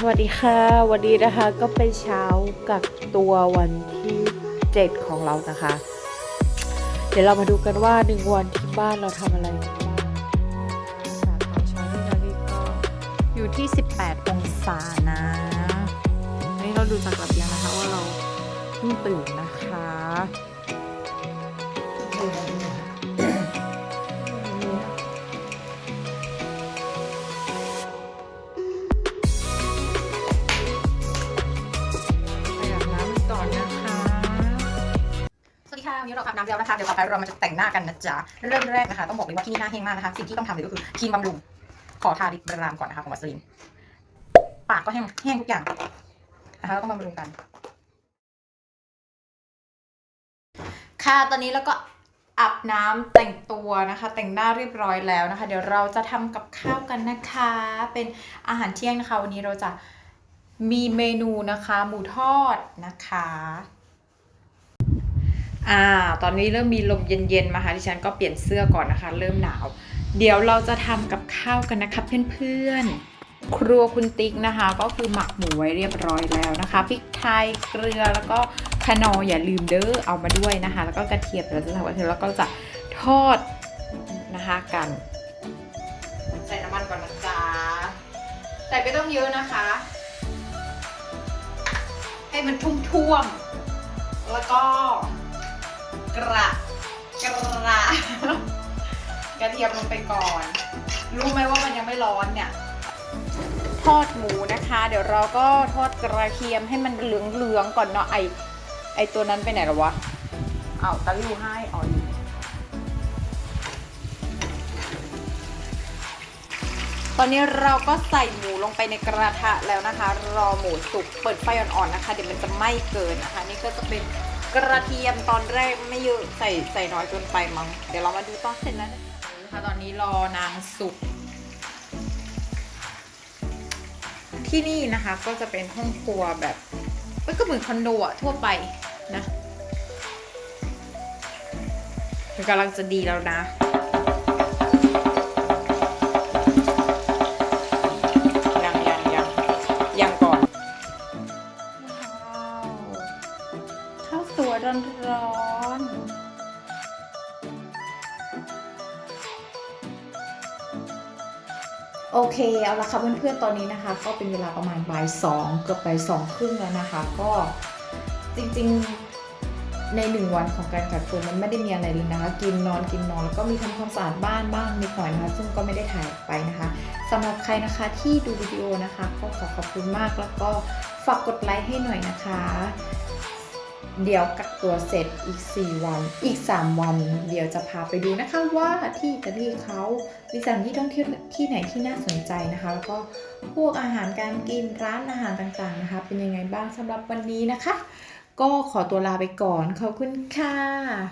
สวัสดีค่ะ วันนี้นะคะก็เป็นเช้ากักตัววันที่ 7 ของเรานะคะ เดี๋ยวเรามาดูกันว่าหนึ่งวันที่บ้านเราทำอะไรกันบ้างอากาศตอนเช้าที่นาฬิก็อยู่ที่ 18 องศานะนนี้เราดูจากระเบียงนะคะว่าเราเพิ่งตื่นนะคะ นี้เราอาบน้ำแล้วนะคะ เดี๋ยวต่อไปเรามาจะแต่งหน้ากันนะจ๊ะ เริ่มแรกนะคะ ต้องบอกเลยว่าที่นี่หน้าแห้งมากนะคะ สิ่งที่ต้องทำเลยก็คือครีมบำรุง ขอทาลิปบรามก่อนนะคะของวัสลิน ปากก็แห้งแห้งทุกอย่างนะคะต้องบำรุงกัน ค่ะ ตอนนี้เราก็อาบน้ำแต่งตัวนะคะ แต่งหน้าเรียบร้อยแล้วนะคะ เดี๋ยวเราจะทำกับข้าวกันนะคะ เป็นอาหารเที่ยงนะคะ วันนี้เราจะมีเมนูนะคะ หมูทอดนะคะ อ่า ตอนนี้เริ่มมีลมเย็นๆมาค่ะดิฉันก็เปลี่ยนเสื้อก่อนนะคะ เริ่มหนาว เดี๋ยวเราจะทำกับข้าวกันนะคะเพื่อนๆ ครัวคุณติ๊กนะคะ ก็คือหมักหมูไว้เรียบร้อยแล้วนะคะพริกไทยเกลือแล้วก็คะนออย่าลืมเด้อเอามาด้วยนะคะ แล้วก็กระเทียมเราจะทำกระเทียมแล้วก็จะทอดนะคะกันใส่น้ำมันก่อนนะจ๊ะใส่ไม่ต้องเยอะนะคะ ให้มันทุ่มๆแล้วก็ กระกระกระเทียมลงไปก่อน รู้ไหมว่ามันยังไม่ร้อนเนี่ย ทอดหมูนะคะ เดี๋ยวเราก็ทอดกระเทียมให้มันเหลืองๆก่อนเนาะไอไอตัวนั้นไปไหนแล้ววะเอาตะลิ่วให้อ๋ออยู่ตอนนี้เราก็ใส่หมูลงไปในกระทะแล้วนะคะ รอหมูสุกเปิดไฟอ่อนๆนะคะ เดี๋ยวมันจะไหม้เกินนะคะ นี่ก็จะเป็น กระเทียมตอนแรกไม่เยอะใส่ใส่น้อยจนไปมั้ง เดี๋ยวเรามาดูตอนเสร็จแล้วนะคะตอนนี้รอนางสุก ที่นี่นะคะก็จะเป็นห้องครัวแบบก็เหมือนคอนโดอะทั่วไปนะมันกำลังจะดีแล้วนะ สวยร้อนร้อนๆโอเคเอาละค่ะเพื่อนๆตอนนี้นะคะ ก็เป็นเวลาประมาณบ่ายสองเกือบบ่ายสองครึ่งแล้วนะคะ ก็จริงๆในหนึ่งวันของการกักตัวมันไม่ได้มีอะไรเลยนะคะ กินนอนกินนอนแล้วก็มีทำความสะอาดบ้านบ้างนิดหน่อยนะคะ ซึ่งก็ไม่ได้ถ่ายไปนะคะสำหรับใครนะคะที่ดูวิดีโอนะคะ ก็ขอขอบคุณมากแล้วก็ฝากกดไลค์ให้หน่อยนะคะ เดี๋ยวกักตัวเสร็จอีก 4 วัน อีก 3 วัน เดี๋ยวจะพาไปดูนะคะว่าที่อิตาลีเขามีสถานที่ท่องเที่ยวที่ไหนที่น่าสนใจนะคะ แล้วก็พวกอาหารการกินร้านอาหารต่างๆนะคะ เป็นยังไงบ้างสำหรับวันนี้นะคะ ก็ขอตัวลาไปก่อนขอบคุณค่ะ